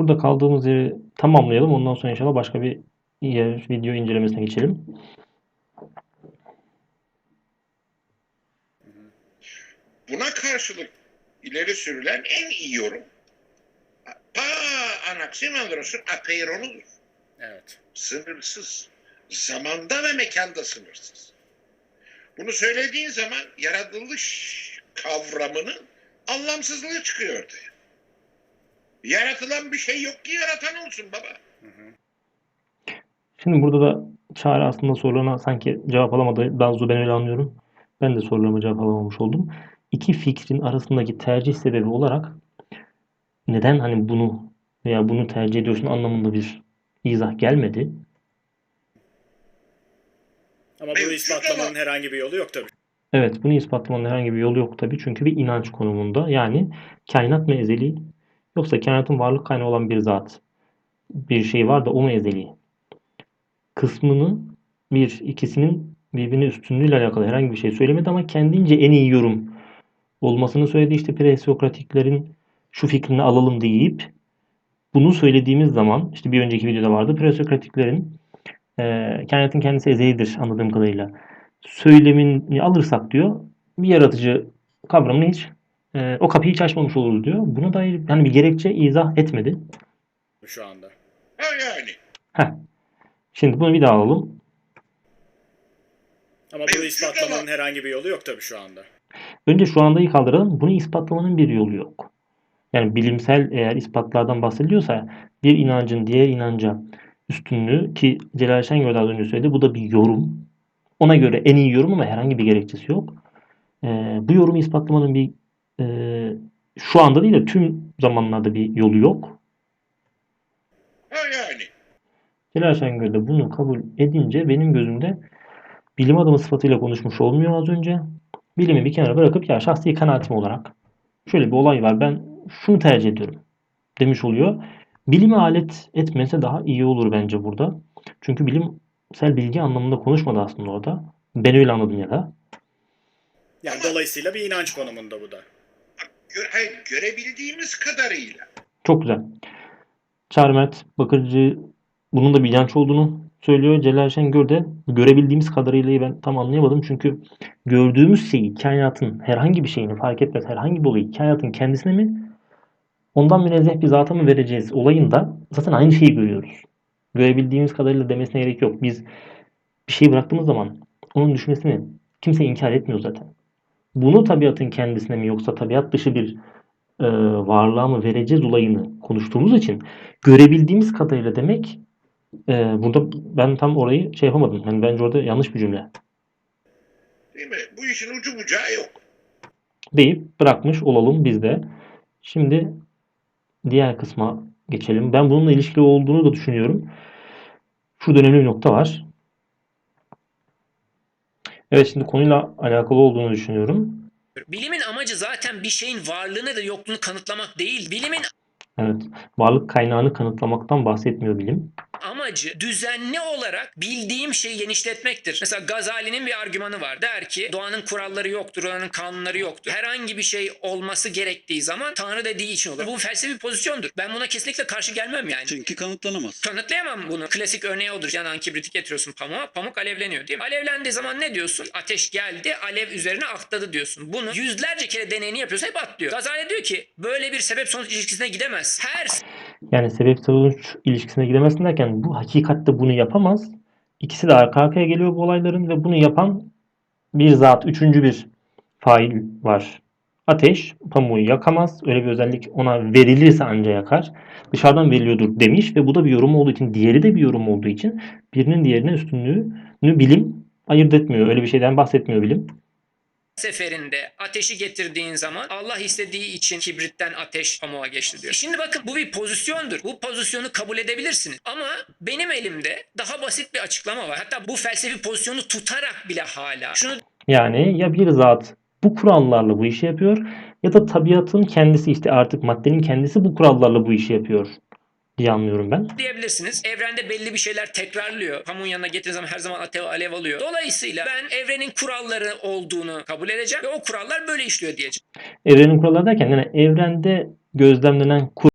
Burada kaldığımız yeri tamamlayalım. Ondan sonra inşallah başka bir yer, video incelemesine geçelim. Buna karşılık ileri sürülen en iyi yorum pa Anaximandros'un apeironudur. Evet. Sınırsız. Zamanda ve mekanda sınırsız. Bunu söylediğin zaman yaratılış kavramının anlamsızlığı çıkıyor ortaya. Yaratılan bir şey yok ki yaratan olsun baba. Şimdi burada da Çağrı aslında sorularına sanki cevap alamadı. Bazı ben öyle anlıyorum. Ben de sorularıma cevap alamamış oldum. İki fikrin arasındaki tercih sebebi olarak neden hani bunu veya bunu tercih ediyorsun anlamında bir izah gelmedi. Ama bunu ispatlamanın ama- herhangi bir yolu yok tabii. Evet, bunu ispatlamanın herhangi bir yolu yok tabii. Çünkü bir inanç konumunda. Yani kainat mı ezeli yoksa kainatın varlık kaynağı olan bir zat bir şey var da o mu ezeli? Kısmını bir ikisinin birbirine üstünlüğüyle alakalı herhangi bir şey söylemedi ama kendince en iyi yorum olmasını söyledi. İşte presokratiklerin şu fikrini alalım deyip bunu söylediğimiz zaman işte bir önceki videoda vardı. Presokratiklerin eee kainatın kendisi ezelidir anladığım kadarıyla söylemini alırsak diyor bir yaratıcı kavramını hiç e, o kapıyı hiç açmamış oluruz diyor. Buna dair yani bir gerekçe izah etmedi. şu anda. Ha yani. Heh. Şimdi bunu bir daha alalım. Ama bunu ispatlamanın ama- herhangi bir yolu yok tabii şu anda. Önce şu andayı kaldıralım. Bunu ispatlamanın bir yolu yok. Yani bilimsel eğer ispatlardan bahsediliyorsa bir inancın diğer inanca üstünlüğü ki Celal Şengör az önce söyledi. Bu da bir yorum. Ona göre en iyi yorum ama herhangi bir gerekçesi yok. Ee, bu yorumu ispatlamanın bir e, şu anda değil de tüm zamanlarda bir yolu yok. Ha yani. Celal Şengör de bunu kabul edince benim gözümde bilim adamı sıfatıyla konuşmuş olmuyor az önce. Bilimi bir kenara bırakıp ya şahsi kanaatim olarak şöyle bir olay var ben şunu tercih ediyorum demiş oluyor. Bilime alet etmese daha iyi olur bence burada. Çünkü bilimsel bilgi anlamında konuşmadı aslında orada. Ben öyle anladım ya da. Yani dolayısıyla bir inanç konumunda bu da. Hayır, görebildiğimiz kadarıyla. Çok güzel. Çağrı Mert Bakırcı bunun da bir inanç olduğunu söylüyor. Celal Şengör de görebildiğimiz kadarıyla ben tam anlayamadım. Çünkü gördüğümüz şeyi, kainatın herhangi bir şeyini fark etmez herhangi bir olayı kainatın kendisine mi ondan münezzeh bir zata mı vereceğiz olayında zaten aynı şeyi görüyoruz. Görebildiğimiz kadarıyla demesine gerek yok. Biz bir şey bıraktığımız zaman onun düşmesini kimse inkar etmiyor zaten. Bunu tabiatın kendisine mi yoksa tabiat dışı bir e, varlığa mı vereceğiz olayını konuştuğumuz için görebildiğimiz kadarıyla demek e, burada ben tam orayı şey yapamadım. Yani bence orada yanlış bir cümle. Değil mi? Bu işin ucu bucağı yok. Deyip bırakmış olalım biz de. Şimdi diğer kısma geçelim. Ben bununla ilişkili olduğunu da düşünüyorum. Şurada önemli bir nokta var. Evet şimdi konuyla alakalı olduğunu düşünüyorum. Bilimin amacı zaten bir şeyin varlığını da yokluğunu kanıtlamak değil. Bilimin Evet. Varlık kaynağını kanıtlamaktan bahsetmiyor bilim. Amacı düzenli olarak bildiğim şeyi genişletmektir. Mesela Gazali'nin bir argümanı var. Der ki doğanın kuralları yoktur, doğanın kanunları yoktur. Herhangi bir şey olması gerektiği zaman Tanrı dediği için olur. Bu felsefi bir pozisyondur. Ben buna kesinlikle karşı gelmem yani. Çünkü kanıtlanamaz. Kanıtlayamam bunu. Klasik örneği odur. Yanan kibriti getiriyorsun pamuğa. Pamuk alevleniyor değil mi? Alevlendiği zaman ne diyorsun? Ateş geldi, alev üzerine atladı diyorsun. Bunu yüzlerce kere deneyini yapıyorsun hep atlıyor. Gazali diyor ki böyle bir sebep sonuç ilişkisine gidemez. Her Yani sebep sonuç ilişkisine gidemezsin derken bu hakikatte bunu yapamaz. İkisi de arka arkaya geliyor bu olayların ve bunu yapan bir zat, üçüncü bir fail var. Ateş pamuğu yakamaz. Öyle bir özellik ona verilirse anca yakar. Dışarıdan veriliyordur demiş ve bu da bir yorum olduğu için, diğeri de bir yorum olduğu için birinin diğerine üstünlüğünü bilim ayırt etmiyor. Öyle bir şeyden bahsetmiyor bilim. Seferinde ateşi getirdiğin zaman Allah istediği için kibritten ateş pamuğa geçti diyor. Şimdi bakın bu bir pozisyondur. Bu pozisyonu kabul edebilirsiniz. Ama benim elimde daha basit bir açıklama var. Hatta bu felsefi pozisyonu tutarak bile hala şunu Yani ya bir zat bu kurallarla bu işi yapıyor ya da tabiatın kendisi işte artık maddenin kendisi bu kurallarla bu işi yapıyor diye anlıyorum ben. diyebilirsiniz. Evrende belli bir şeyler tekrarlıyor. Pamuğun yanına getirdiğiniz zaman her zaman alev, alev alıyor. Dolayısıyla ben evrenin kuralları olduğunu kabul edeceğim ve o kurallar böyle işliyor diyeceğim. Evrenin kuralları derken yani evrende gözlemlenen kural